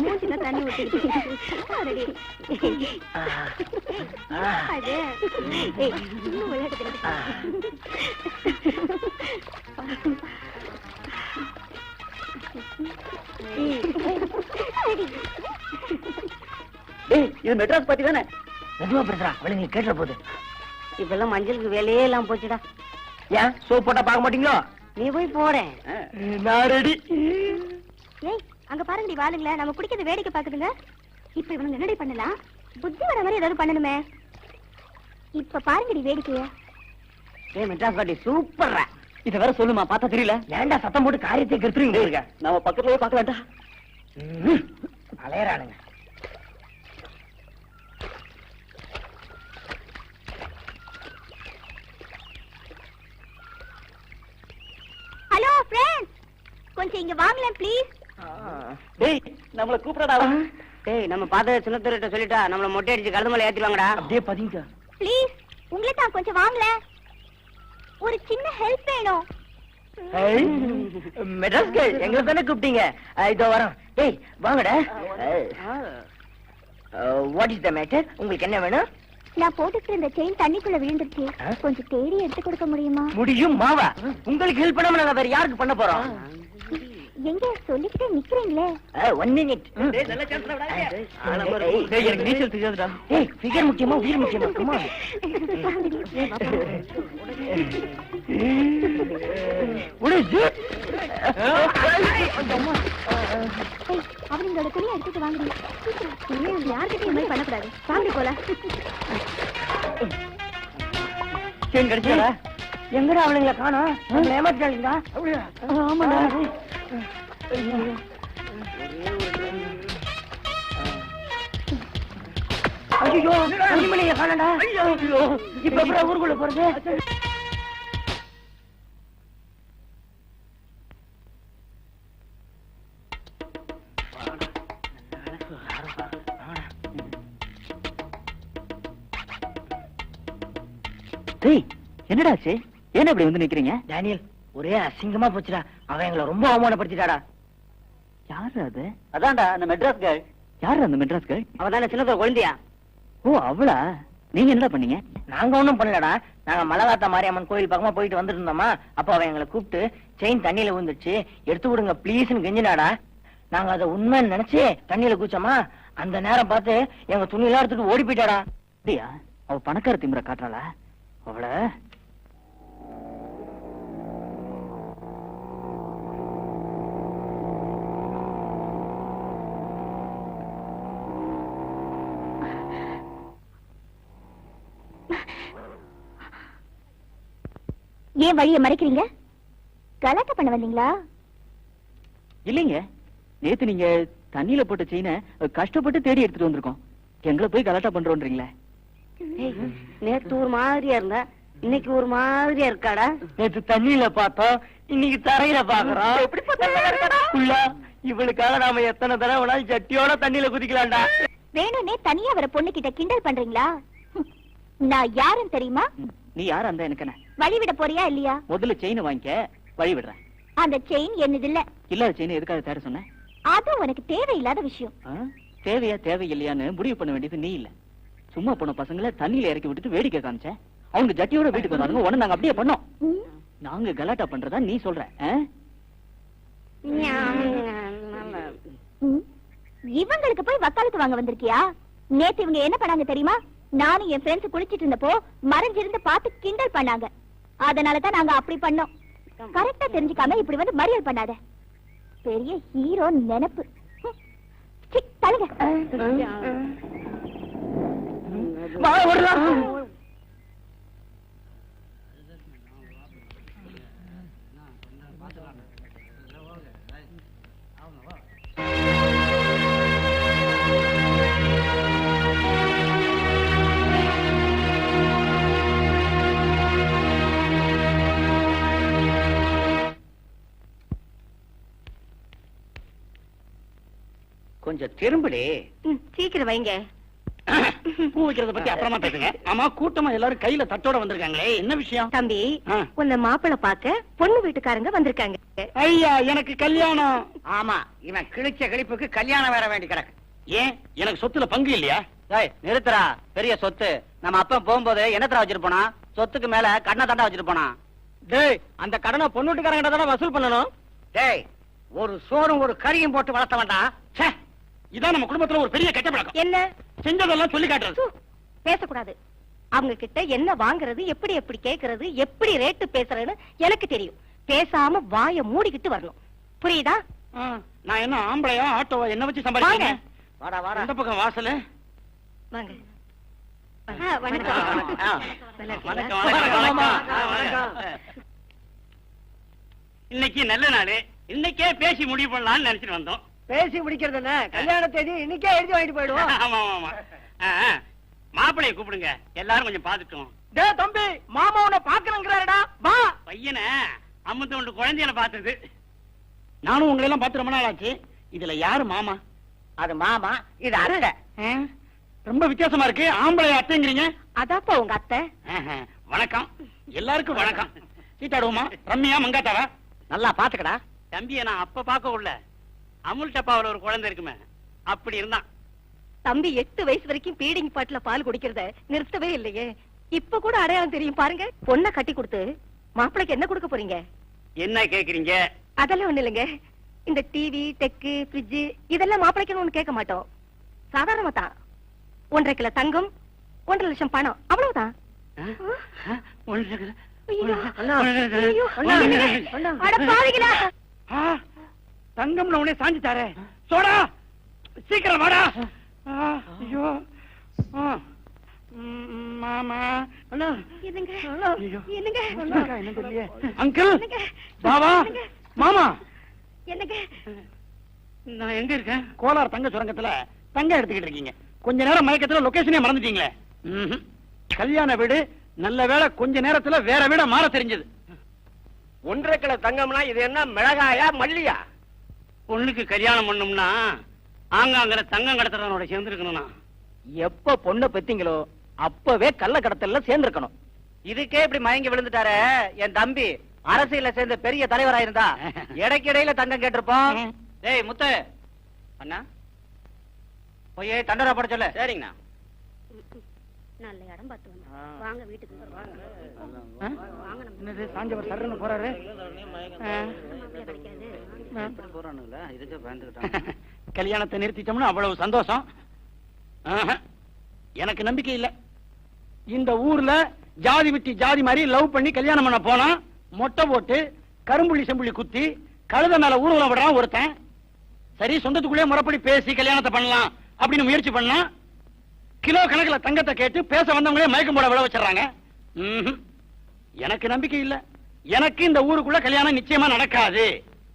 மூஞ்சில தண்ணி இது மெட்ராஸ் பத்தி தானே? மெதுவா பேசுறா அவளை நீ கேட்ட போகுது இப்பெல்லாம் மஞ்சளுக்கு வேலையே எல்லாம் போச்சுடா. ஏன் சோப் போட்டா பார்க்க மாட்டீங்களோ? நீ போய் போறேன். நான் ரெடி ஏய் அங்க பாருங்கடி வாளுங்கள நம்ம குடிக்கிறது வேடிக்கை பாக்குதுங்க இப்ப இவனுங்க என்னடி பண்ணலாம்? புத்தி வர மாதிரி ஏதாவது பண்ணணுமே. இப்ப பாருங்கடி வேடிக்கைய. ஏய் மெட்ராஸ் பாட்டி சூப்பர்ரா. இத வேற சொல்லுமா பார்த்தா தெரியல. ஏன்டா சத்தம் போட்டு காரியத்தை கெடுத்துறீங்க இருக்க நம்ம பக்கத்துலயே பார்க்கலாம்டா அலையறானுங்க ஹலோ ஃப்ரெண்ட்ஸ் கொஞ்சம் இங்க வாங்களேன் ப்ளீஸ் டேய் நம்மள கூப்பிடடா. டேய் நம்ம பார்த்த சின்னத்தூர்கிட்ட சொல்லிட்டா நம்மள மொட்டை அடிச்சு கழுது மேல ஏத்திடுவாங்கடா. அப்படியே பதிங்க. ப்ளீஸ் உங்களை தான் கொஞ்சம் வாங்களேன். ஒரு சின்ன ஹெல்ப் வேணும். மெட்ராஸ் கேள் எங்களை தானே கூப்பிட்டீங்க? இதோ வரோம். டேய் வாங்கடா. வாட் இஸ் த மேட்டர் உங்களுக்கு என்ன வேணும்? நான் இருந்த செயின் தண்ணிக்குள்ள விழுந்துருச்சு? கொஞ்சம் தேடி எடுத்து கொடுக்க முடியுமா? முடியும் மாவா. உங்களுக்கு ஹெல்ப் பண்ணாம நாங்க வேற யாருக்கு பண்ண போறோம்? எங்க? சொல்லிக்கிட்டே நிக்கிறீங்களே. ஒன் மினிட் எனக்கு நீச்சல் தெரியாதுடா. ஏய் ஃபிகர் முக்கியமா உயிர் முக்கியமா? கமா ஏய், அவங்களோட துணியை எடுத்துட்டு சீக்கிரம் யார்கிட்டயும் மாதிரி பண்ணக்கூடாது. வாங்கடி போல கிடைச்சடா எங்கடா அவளுங்களை காணோம்? நம்மள ஏமாத்தாளுங்களா ஆமாடா. ஐயோ மணிமணியை காணடா இப்ப எப்படி ஊருக்குள்ள போறது? டேய் என்னடா ஆச்சு? ஏன் இப்படி வந்து நிக்கிறீங்க? டேனியல் ஒரே அசிங்கமா போச்சுடா. அவன் எங்களை ரொம்ப அவமானப்படுத்திட்டாடா. யாரு அது? அதான்டா அந்த மெட்ராஸ் கேர்ள் யாரு அந்த மெட்ராஸ் கேர்ள் அவன் தானே சின்னத்தோர் குழந்தையா? ஓ அவளா? நீங்க என்னடா பண்ணீங்க? நாங்க ஒண்ணும் பண்ணலடா. நாங்க மலகாத்தா மாரியம்மன் கோயில் பக்கமா போயிட்டு வந்துட்டு இருந்தோமா அப்ப அவன் எங்களை கூப்பிட்டு செயின் தண்ணியில விழுந்துச்சு எடுத்து விடுங்க ப்ளீஸ்னு கெஞ்சினாடா. நாங்க அதை உண்மைன்னு நினைச்சு தண்ணியில குச்சோமா அந்த நேரம் பார்த்து எங்க துணியெல்லாம் எடுத்துட்டு ஓடி போயிட்டாடா. அப்படியா? அவ பணக்கார திமிர காட்டுறாளா? அவள ஏன் வழியை மறைக்கிறீங்க? கலாட்டா பண்ண வந்தீங்களா? இல்லைங்க. நேத்து நீங்க தண்ணியில போட்ட செயினை கஷ்டப்பட்டு தேடி எடுத்துட்டு வந்திருக்கோம். எங்களை போய் கலாட்டா பண்றோன்றீங்களே. நேத்து ஒரு மாதிரியா இருந்தா? இன்னைக்கு ஒரு மாதிரியா இருக்காடா? நேத்து தண்ணியில பார்த்தோம் இன்னைக்கு தரையில பாக்குறோம் உள்ள இவளுக்காக நாம எத்தனை தடவை வேணாலும் சட்டியோட தண்ணியில குதிக்கலாம்டா. வேணும்னே தனியா வர பொண்ணு கிட்ட கிண்டல் பண்றீங்களா? நான் யாருன்னு தெரியுமா? நீ யாரா இருந்தா எனக்கு வழி விட போறியா இல்லையா? முதல்ல செயினை வாங்கிக்க வழி விடுறேன். அந்த செயின் என்னது இல்ல இல்லாத செயினை எதுக்காக தேட சொன்னேன் அது உனக்கு தேவையில்லாத விஷயம்? தேவையா தேவையில்லையான்னு முடிவு பண்ண வேண்டியது நீ இல்ல. சும்மா போன பசங்களை தண்ணியில இறக்கி விட்டுட்டு வேடிக்கை காமிச்சேன் அவங்க ஜட்டியோட வீட்டுக்கு வந்தாங்க உடனே நாங்க அப்படியே பண்ணோம். நாங்க கலாட்டா பண்றதா நீ சொல்ற. இவங்களுக்கு போய் வக்காலத்து வாங்க வந்திருக்கியா? நேத்து இவங்க என்ன பண்ணாங்க தெரியுமா? நானும் என் ஃப்ரெண்ட்ஸ் குளிச்சிட்டு இருந்தப்போ மறைஞ்சிருந்து பார்த்து கிண்டல் பண்ணாங்க. அதனாலதான் நாங்க அப்படி பண்ணோம். கரெக்டா தெரிஞ்சுக்காம இப்படி வந்து மறியல் பண்ணாத. பெரிய ஹீரோ நினைப்பு. ஹம். கொஞ்சம் திரும்புடி. சீக்கிரம் வைங்க. பூ வைக்கிறத பத்தி அப்புறமா பேசுங்க. ஆமா கூட்டமா எல்லாரும் கையில தட்டோட வந்திருக்காங்களே என்ன விஷயம்? தம்பி. உன்னை மாப்பிளை பார்க்க பொண்ணு வீட்டுக்காரங்க வந்திருக்காங்க. ஐயா எனக்கு கல்யாணம். ஆமா இவன் கிழிச்ச கிழிப்புக்கு கல்யாணம் வேற வேண்டி கிடக்கு. ஏன்? எனக்கு சொத்துல பங்கு இல்லையா? நிறுத்துறா பெரிய சொத்து. நம்ம அப்பா போகும்போது என்னத்தரா வச்சிட்டு போனா? சொத்துக்கு மேல கடனை தண்டா வச்சிட்டு போனா? டேய் அந்த கடனை பொண்ணுட்டுக்காரங்கிட்ட தானே வசூல் பண்ணணும்? டேய் ஒரு சோறும் ஒரு கறியும் போட்டு வளர்த்த வேண்டாம் ச்சே, இதான் நம்ம குடும்பத்துல ஒரு பெரிய கெட்ட பழக்கம். என்ன? செஞ்சதெல்லாம் சொல்லி காட்டுறது. பேசக்கூடாது. அவங்க கிட்ட என்ன வாங்குறது எப்படி எப்படி கேக்குறது எப்படி ரேட்டு பேசுறதுன்னு எனக்கு தெரியும். பேசாம வாய மூடிக்கிட்டு வரணும். புரியுதா? நான் என்ன ஆம்பளையா ஆட்டோவா என்ன வச்சு சம்பாதிக்கிறேன் வாடா வாடா. இந்த பக்கம் வாசலு? வாங்க. இன்னைக்கு நல்ல நாள். இன்னைக்கே பேசி முடிவு பண்ணலாம்னு நினைச்சிட்டு வந்தோம். பேசி முடிக்கிறது என்ன? கல்யாண தேதி இன்னைக்கே எழுதி வாங்கிட்டு போயிடுவோம். ஆமா ஆமா. மாப்பிள்ளைய கூப்பிடுங்க. எல்லாரும் கொஞ்சம் பாத்துட்டோம் டேய் தம்பி மாமா உன்னை பாக்கணுங்கிறாருடா வா. பையனை அம்மத்து ஒன்று குழந்தையில பார்த்தது. நானும் உங்களை எல்லாம் பார்த்து ரொம்ப நாள் ஆச்சு இதுல யாரு மாமா? அது மாமா இது அத்தை? ரொம்ப வித்தியாசமா இருக்கு. ஆம்பளை அத்தைங்கிறீங்க? அதாப்பா உங்க அத்தை. வணக்கம். எல்லாருக்கும் வணக்கம். சீட்டாடுவோமா ரம்யா மங்காத்தாவா? நல்லா பாத்துக்கடா தம்பிய நான் அப்ப பார்க்க உள்ள. அமுல் டப்பாவுல ஒரு குழந்தை இருக்குமே அப்படி இருந்தான். தம்பி எட்டு வயசு வரைக்கும் பீடிங் பாட்டுல பால் குடிக்கிறத நிறுத்தவே இல்லையே. இப்ப கூட அடையாளம் தெரியும் பாருங்க. பொண்ணை கட்டி கொடுத்து மாப்பிளைக்கு என்ன கொடுக்க போறீங்க? என்ன கேக்குறீங்க? அதெல்லாம் ஒண்ணு இல்லைங்க. இந்த டிவி டெக்கு ஃப்ரிட்ஜ் இதெல்லாம் மாப்பிளைக்குன்னு ஒண்ணு கேட்க மாட்டோம். சாதாரணமா தான். ஒன்றரை கிலோ தங்கம் ஒன்றரை லட்சம் பணம் அவ்வளவுதான். ஆ? ஆ? என்னங்க? தங்கம்ல உடனே சாஞ்சிட்டாரே சோடா! சீக்கிரம் வாடா. ஆ, ஐயோ. மாமா. அண்ணா. என்னங்க? என்னங்க? அக்கா, என்ன தெரியலையே. அங்கிள் என்னங்க? பாபா என்னங்க? மாமா. என்னங்க? நான் எங்க இருக்கேன்? கோலார் தங்க சுரங்கத்துல தங்கம் எடுத்துக்கிட்டு இருக்கீங்க. கொஞ்ச நேரம் மயக்கத்துல லொகேஷனே மறந்துட்டீங்களே. கல்யாண வீடு நல்ல வேளை கொஞ்ச நேரத்துல வேற வீட மாற தெரிஞ்சது. ஒன்றரை கிலோ தங்கம்னா இது என்ன மிளகாயா மல்லியா? பொண்ணுக்கு கல்யாணம் பண்ணோம்னா ஆங்காங்கிற தங்கம் கடத்துறவனோட சேர்ந்துருக்கணும்னா. எப்ப பொண்ணை பெத்தீங்களோ அப்பவே கள்ள கடத்தல்ல சேர்ந்திருக்கணும். இதுக்கே இப்படி மயங்கி விழுந்துட்டாரே என் தம்பி. அரசியல்ல சேர்ந்த பெரிய தலைவரா இருந்தா இடைக்கிடையில தங்கம் கேட்டிருப்போம். டேய் முத்து. அண்ணா. போய் தண்டரா பட சொல்லு. சரிங்கண்ணா. நல்ல இடம் பார்த்து வந்தோம். வாங்க வீட்டுக்கு என்னது சாஞ்சவர் சர்ன்னு போறாரு? கல்யாணத்தை நிறுத்திட்டோம்னா அவ்வளவு சந்தோஷம். ஆஹா. எனக்கு நம்பிக்கை இல்ல. இந்த ஊர்ல ஜாதி விட்டு ஜாதி மாதிரி லவ் பண்ணி கல்யாணம் பண்ண போனா மொட்டை போட்டு கரும்புள்ளி செம்புள்ளி குத்தி கழுத மேல ஊர்வலம் விடுறான் ஒருத்தன். சரி சொந்தத்துக்குள்ளே முறைப்படி பேசி கல்யாணத்தை பண்ணலாம் அப்படின்னு முயற்சி பண்ணா கிலோ கணக்குல தங்கத்தை கேட்டு பேச வந்தவங்களே மயக்கம் போட விட வச்சிடறாங்க. எனக்கு நம்பிக்கை இல்ல. எனக்கு இந்த ஊருக்குள்ள கல்யாணம் நிச்சயமா நடக்காது.